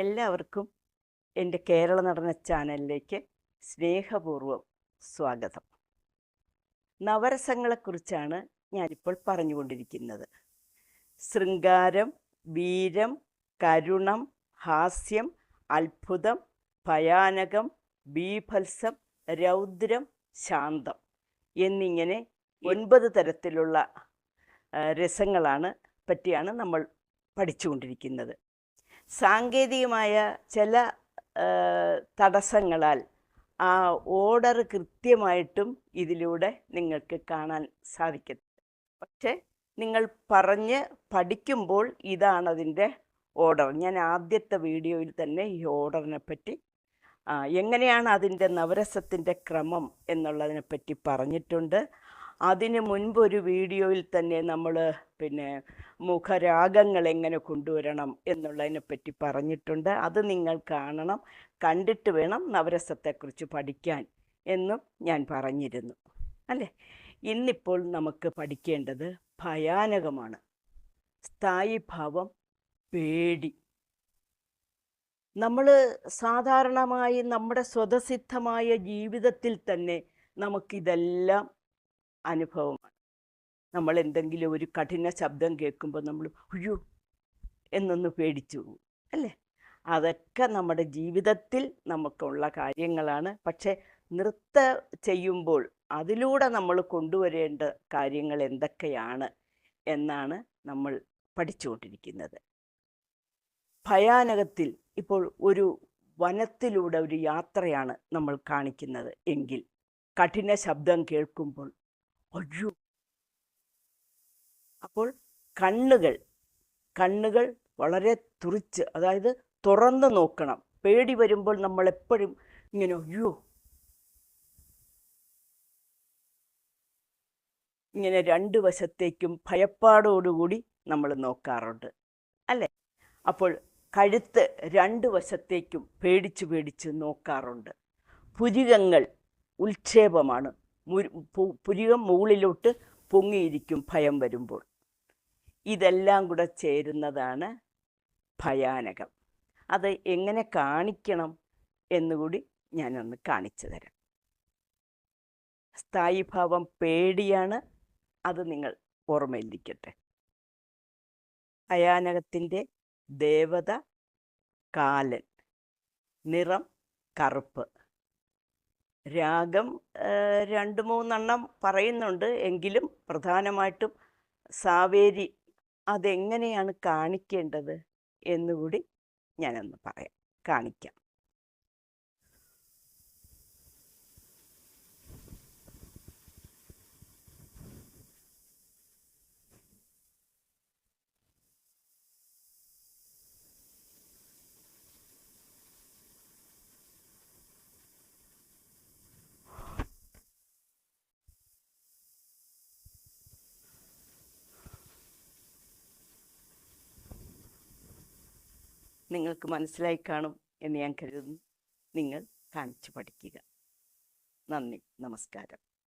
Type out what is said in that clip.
എല്ലാവർക്കും എന്റെ കേരള നടന ചാനലിലേക്ക് സ്നേഹപൂർവം സ്വാഗതം. നവരസങ്ങളെക്കുറിച്ചാണ് ഞാനിപ്പോൾ പറഞ്ഞുകൊണ്ടിരിക്കുന്നത്. ശൃംഗാരം വീരം കരുണം ഹാസ്യം അത്ഭുതം ഭയാനകം ബീഭത്സം രൗദ്രം ശാന്തം എന്നിങ്ങനെ ഒൻപത് തരത്തിലുള്ള രസങ്ങളാണ് പറ്റിയാണ് നമ്മൾ പഠിച്ചുകൊണ്ടിരിക്കുന്നത്. സാങ്കേതികമായ ചില തടസ്സങ്ങളാൽ ആ ഓർഡർ കൃത്യമായിട്ടും ഇതിലൂടെ നിങ്ങൾക്ക് കാണാൻ സാധിക്കും. പക്ഷേ നിങ്ങൾ പറഞ്ഞ് പഠിക്കുമ്പോൾ ഇതാണ് അതിന്റെ ഓർഡർ. ഞാൻ ആദ്യത്തെ വീഡിയോയിൽ തന്നെ ഈ ഓർഡറിനെ പറ്റി എങ്ങനെയാണ് അതിന്റെ നവരസത്തിന്റെ ക്രമം എന്നുള്ളതിനെപ്പറ്റി പറഞ്ഞിട്ടുണ്ട്. അതിന് മുൻപൊരു വീഡിയോയിൽ തന്നെ നമ്മൾ പിന്നെ മുഖരാഗങ്ങൾ എങ്ങനെ കൊണ്ടുവരണം എന്നുള്ളതിനെ പറ്റി പറഞ്ഞിട്ടുണ്ട്. അത് നിങ്ങൾ കാണണം കണ്ടിട്ട് വേണം നവരസത്തെക്കുറിച്ച് പഠിക്കാൻ എന്നും ഞാൻ പറഞ്ഞിരുന്നു. അല്ലേ? ഇന്നിപ്പോൾ നമുക്ക് പഠിക്കേണ്ടത് ഭയാനകമാണ്. സ്ഥായിഭാവം പേടി. നമ്മൾ സാധാരണമായി നമ്മുടെ സ്വതസിദ്ധമായ ജീവിതത്തിൽ തന്നെ നമുക്കിതെല്ലാം അനുഭവമാണ്. നമ്മൾ എന്തെങ്കിലും ഒരു കഠിന ശബ്ദം കേൾക്കുമ്പോൾ നമ്മൾ അയ്യോ എന്നൊന്ന് പേടിച്ചു അല്ലേ? അതൊക്കെ നമ്മുടെ ജീവിതത്തിൽ നമുക്കുള്ള കാര്യങ്ങളാണ്. പക്ഷേ നൃത്ത ചെയ്യുമ്പോൾ അതിലൂടെ നമ്മൾ കൊണ്ടുവരേണ്ട കാര്യങ്ങൾ എന്തൊക്കെയാണ് എന്നാണ് നമ്മൾ പഠിച്ചുകൊണ്ടിരിക്കുന്നത്. ഭയാനകത്തിൽ ഇപ്പോൾ ഒരു വനത്തിലൂടെ ഒരു യാത്രയാണ് നമ്മൾ കാണിക്കുന്നത്. എങ്കിൽ കഠിന ശബ്ദം കേൾക്കുമ്പോൾ അയ്യോ. അപ്പോൾ കണ്ണുകൾ കണ്ണുകൾ വളരെ തുറിച്ച് അതായത് തുറന്ന് നോക്കണം. പേടി വരുമ്പോൾ നമ്മൾ എപ്പോഴും ഇങ്ങനെ അയ്യോ. ഇങ്ങനെ രണ്ട് വശത്തേക്കും ഭയപ്പാടോടുകൂടി നമ്മൾ നോക്കാറുണ്ട്. അല്ലേ? അപ്പോൾ കഴുത്ത് രണ്ട് വശത്തേക്കും പേടിച്ച് പേടിച്ച് നോക്കാറുണ്ട്. പുരികങ്ങൾ ഉൽക്ഷേപമാണ് പുരികം മുകളിലോട്ട് പൊങ്ങിയിരിക്കും ഭയം വരുമ്പോൾ. ഇതെല്ലാം കൂടെ ചേരുന്നതാണ് ഭയാനകം. അത് എങ്ങനെ കാണിക്കണം എന്നുകൂടി ഞാനൊന്ന് കാണിച്ചു തരാം. സ്ഥായിഭാവം പേടിയാണ് അത് നിങ്ങൾ ഓർമ്മയിലിരിക്കട്ടെ. ഭയാനകത്തിന്റെ ദേവത കാലൻ നിറം കറുപ്പ്. രാഗം രണ്ട് മൂന്നെണ്ണം പറയുന്നുണ്ട്. എങ്കിലും പ്രധാനമായിട്ടും സാവേരി അതെങ്ങനെയാണ് കാണിക്കേണ്ടത് എന്നുകൂടി ഞാനൊന്ന് പറയാം. കാണിക്കാം. നിങ്ങൾക്ക് മനസ്സിലായി കാണും എന്ന് ഞാൻ കരുതുന്നു. നിങ്ങൾ കാണിച്ചു പഠിക്കുക. നന്ദി. നമസ്കാരം.